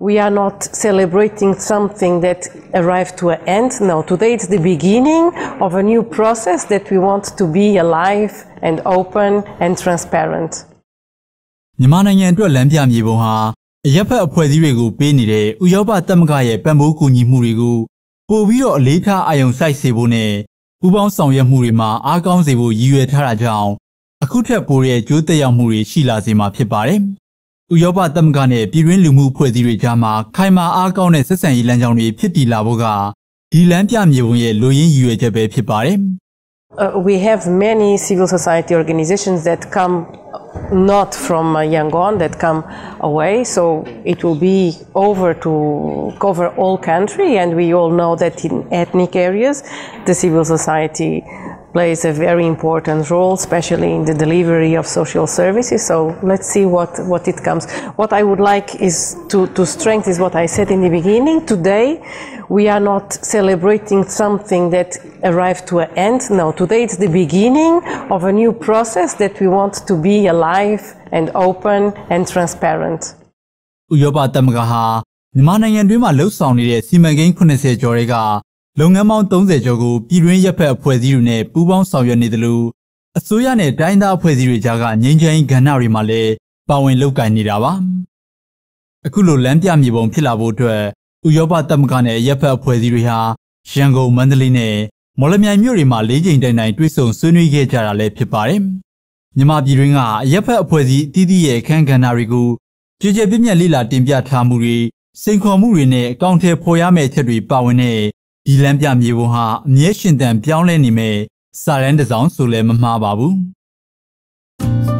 We are not celebrating something that arrived to an end. No, today it's the beginning of a new process that we want to be alive and open and transparent. မြန်မာနိုင်ငံအတွက်လမ်းပြမြေပုံဟာအရက်ဖက်အဖွဲ့အစည်းတွေကိုပေးနေတဲ့ဥရောပသမဂ္ဂရဲ့ပံ့ပိုးကူညီမှုတွေကိုပို့ပြီးတော့အလေးထားအာရုံစိုက်စေဖို့နဲ့ပူးပေါင်းဆောင်ရွက်မှုတွေမှာအားကောင်းစေဖို့ရည်ရွယ်ထားတာကြောင့်အခုထက်ပိုတဲ့ကျိုးသက်ရောက်မှုတွေရှိလာစေမှာဖြစ်ပါတယ်။ ဥရောပသမဂ္ဂနဲ့ပြည်တွင်းလူမှုအဖွဲ့အစည်းတွေကြားမှာခိုင်မာအားကောင်းတဲ့ဆက်ဆံရေးလမ်းကြောင်းတွေဖြစ်တည်လာဖို့ကဒီလမ်းပြမြေပုံရဲ့လိုရင်းရည်ရွယ်ချက်ပဲဖြစ်ပါတယ်။ Uh, we have many civil society organizations that come not from uh, Yangon, that come away. So it will be over to cover all country, and we all know that in ethnic areas, the civil society plays a very important role, especially in the delivery of social services. So let's see what, what it comes. What I would like is to, to strengthen is what I said in the beginning. Today, we are not celebrating something that arrived to an end. No, today it's the beginning of a new process that we want to be alive and open and transparent. ဥရောပသမဂ္ဂဟာမြန်မာနိုင်ငံတွင်းမှာလှုပ်ဆောင်နေတဲ့စီမံကိန်း80ကျော်တွေက လုပ်ငန်းပေါင်း30ကျော်ကိုပြည်တွင်းရပ်ဖက်အဖွဲ့အစည်းတွေနဲ့ပူးပေါင်းဆောင်ရွက်နေသလိုအစိုးရနဲ့တိုင်းသားအဖွဲ့အစည်းတွေကြားကငြိမ်းချမ်းရေးကဏ္ဍတွေမှာလည်းပါဝင်လုပ်ကိုင်နေတာပါအခုလိုလမ်းပြမြေပုံဖြစ်လာဖို့အတွက်ဥရောပသမဂ္ဂနဲ့ရပ်ဖက်အဖွဲ့အစည်းတွေဟာရန်ကုန်မန္တလေးနဲ့မော်လမြိုင်မြို့တွေမှာ၄ချိန်တိုင်တိုင်တွေ့ဆုံဆွေးနွေးခဲ့ကြတာလည်းဖြစ်ပါတယ်မြန်မာပြည်တွင်းကရပ်ဖက်အဖွဲ့အစည်းအသီးသီးရဲ့အခမ်းကဏ္ဍတွေကိုကြည်ကြဲပြည့်မြတ်လိလာတင်ပြထားမှုတွေစိန်ခေါ်မှုတွေနဲ့အကောင့်ထဲပေါ်ရမယ့်အချက်တွေပါဝင်တဲ့ ဒီလမ်းပြမြေပုံဟာအမြဲရှင်သန်ပြောင်းလဲနေမဲ့စာရန်တစ်စောင်ဆိုလည်းမမှားပါဘူး။